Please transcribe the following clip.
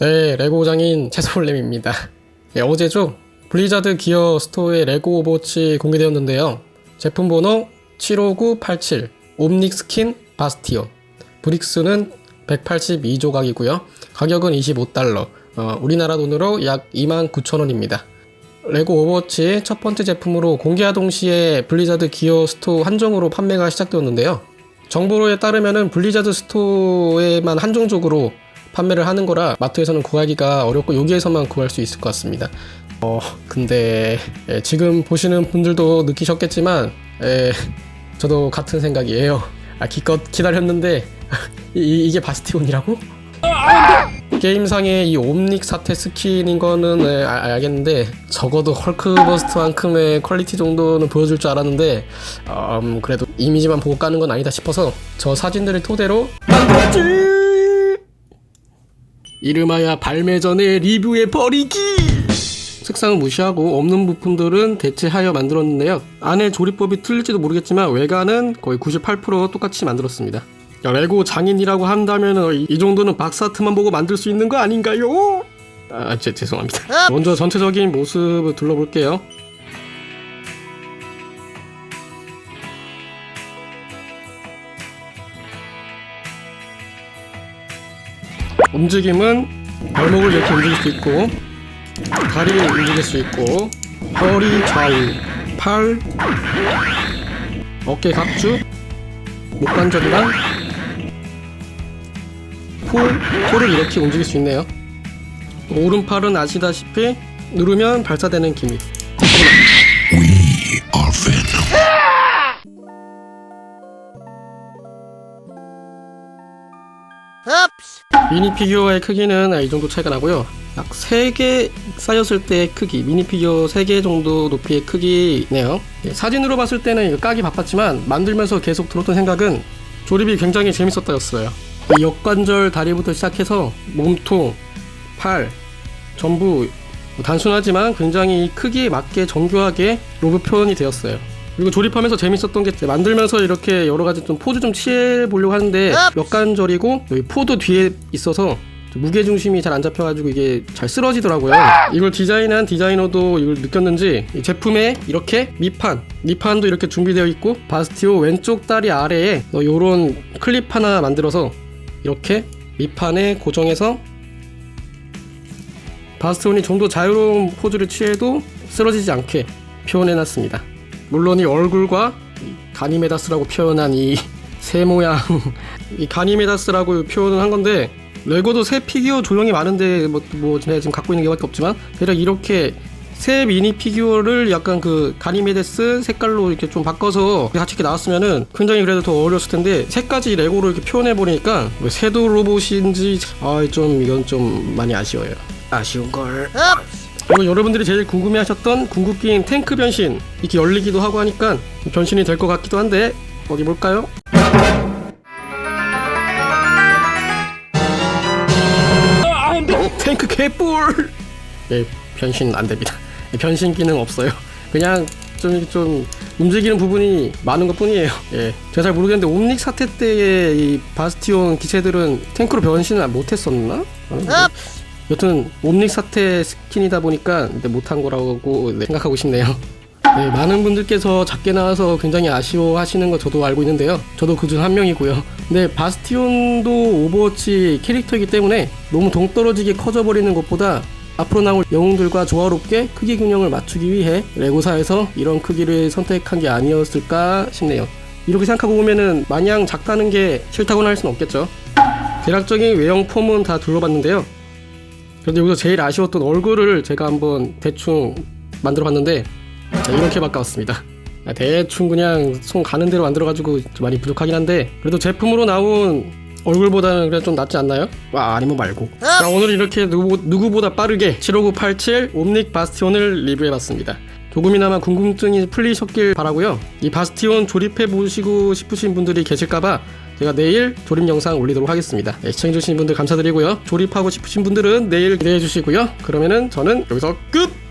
네, 레고 장인 채소올렘입니다. 예, 어제죠? 블리자드 기어 스토어에 레고 오버워치 공개되었는데요. 제품 번호 75987 옴닉 스킨 바스티온 브릭스는 182조각이고요. 가격은 25달러 어, 우리나라 돈으로 약 29,000원입니다. 레고 오버워치 첫 번째 제품으로 공개하 동시에 블리자드 기어 스토어 한정으로 판매가 시작되었는데요. 정보로에 따르면은 블리자드 스토어에만 한정적으로 판매를 하는 거라 마트에서는 구하기가 어렵고 여기에서만 구할 수 있을 것 같습니다. 어 근데 예, 지금 보시는 분들도 느끼셨겠지만 예, 저도 같은 생각이에요. 아 기껏 기다렸는데 이, 이게 바스티온이라고? 게임상의 이 옴닉 사태 스킨인 거는 예, 아- 알겠는데 적어도 헐크버스트만큼의 퀄리티 정도는 보여줄 줄 알았는데 음, 그래도 이미지만 보고 까는 건 아니다 싶어서 저 사진들을 토대로 만들었지 이름하여 발매 전에 리뷰에 버리기 색상은 무시하고 없는 부품들은 대체하여 만들었는데요 안에 조립법이 틀릴지도 모르겠지만 외관은 거의 98% 똑같이 만들었습니다 야, 레고 장인이라고 한다면 이, 이 정도는 박사트만 보고 만들 수 있는 거 아닌가요? 아, 제, 죄송합니다. 먼저 전체적인 모습을 둘러볼게요. 움직임은 발목을 이렇게 움직일 수 있고 다리를 움직일 수 있고 허리 좌우 팔 어깨 각주 목관절이랑 코, 코를 이렇게 움직일 수 있네요. 오른팔은 아시다시피 누르면 발사되는 기믹. 미니 피규어의 크기는 이 정도 차이가 나고요. 약 3개 쌓였을 때의 크기, 미니 피규어 3개 정도 높이의 크기네요. 예, 사진으로 봤을 때는 까기 바빴지만 만들면서 계속 들었던 생각은 조립이 굉장히 재밌었다였어요. 이 역관절 다리부터 시작해서 몸통, 팔, 전부 단순하지만 굉장히 이 크기에 맞게 정교하게 로브 표현이 되었어요. 그리고 조립하면서 재밌었던 게 만들면서 이렇게 여러 가지 좀 포즈 좀 취해 보려고 하는데 역관절이고 여기 포도 뒤에 있어서 무게 중심이 잘 안 잡혀가지고 이게 잘 쓰러지더라고요. 이걸 디자인한 디자이너도 이걸 느꼈는지 이 제품에 이렇게 밑판, 밑판도 이렇게 준비되어 있고 바스티오 왼쪽 다리 아래에 이런 클립 하나 만들어서 이렇게 밑판에 고정해서 바스티온이 좀 더 자유로운 포즈를 취해도 쓰러지지 않게 표현해놨습니다. 물론 이 얼굴과 이 가니메다스라고 표현한 이 새 모양, 이 가니메다스라고 표현을 한 건데 레고도 새 피규어 조형이 많은데 뭐, 뭐 제가 지금 갖고 있는 게 밖에 없지만 대략 이렇게 새 미니 피규어를 약간 그 가니메데스 색깔로 이렇게 좀 바꿔서 같이 이렇게 나왔으면은 굉장히 그래도 더 어려웠을 텐데 세 가지 레고로 이렇게 표현해 보니까 왜 새도 로봇인지 아 좀 이건 좀 많이 아쉬워요. 아쉬운 걸. 그리고 여러분들이 제일 궁금해하셨던 궁극기인 탱크 변신 이렇게 열리기도 하고 하니까 변신이 될 것 같기도 한데 어디 볼까요? 어, 탱크 개뿔! 예, 변신 안 됩니다. 변신 기능 없어요. 그냥 좀, 좀 움직이는 부분이 많은 것 뿐이에요. 예. 제가 잘 모르겠는데, 옴닉 사태 때의 이 바스티온 기체들은 탱크로 변신을 못 했었나? 어, 여튼, 옴닉 사태 스킨이다 보니까 못한 거라고 네, 생각하고 싶네요. 네, 많은 분들께서 작게 나와서 굉장히 아쉬워하시는 거 저도 알고 있는데요. 저도 그중 한 명이고요. 근데 바스티온도 오버워치 캐릭터이기 때문에 너무 동떨어지게 커져버리는 것보다 앞으로 나올 영웅들과 조화롭게 크기 균형을 맞추기 위해 레고사에서 이런 크기를 선택한 게 아니었을까 싶네요. 이렇게 생각하고 보면은 마냥 작다는 게 싫다고는 할 수는 없겠죠. 대략적인 외형 폼은 다 둘러봤는데요. 그런데 여기서 제일 아쉬웠던 얼굴을 제가 한번 대충 만들어 봤는데 자, 이렇게 바꿔왔습니다. 아, 대충 그냥 손 가는 대로 만들어가지고 좀 많이 부족하긴 한데 그래도 제품으로 나온 얼굴보다는 그래도 좀 낫지 않나요? 와 아니면 말고 자 오늘 이렇게 누구, 누구보다 빠르게 75987 옴닉 바스티온을 리뷰해봤습니다 조금이나마 궁금증이 풀리셨길 바라고요. 이 바스티온 조립해 보시고 싶으신 분들이 계실까봐 제가 내일 조립 영상 올리도록 하겠습니다. 네, 시청해주신 분들 감사드리고요. 조립하고 싶으신 분들은 내일 기대해 주시고요. 그러면은 저는 여기서 끝!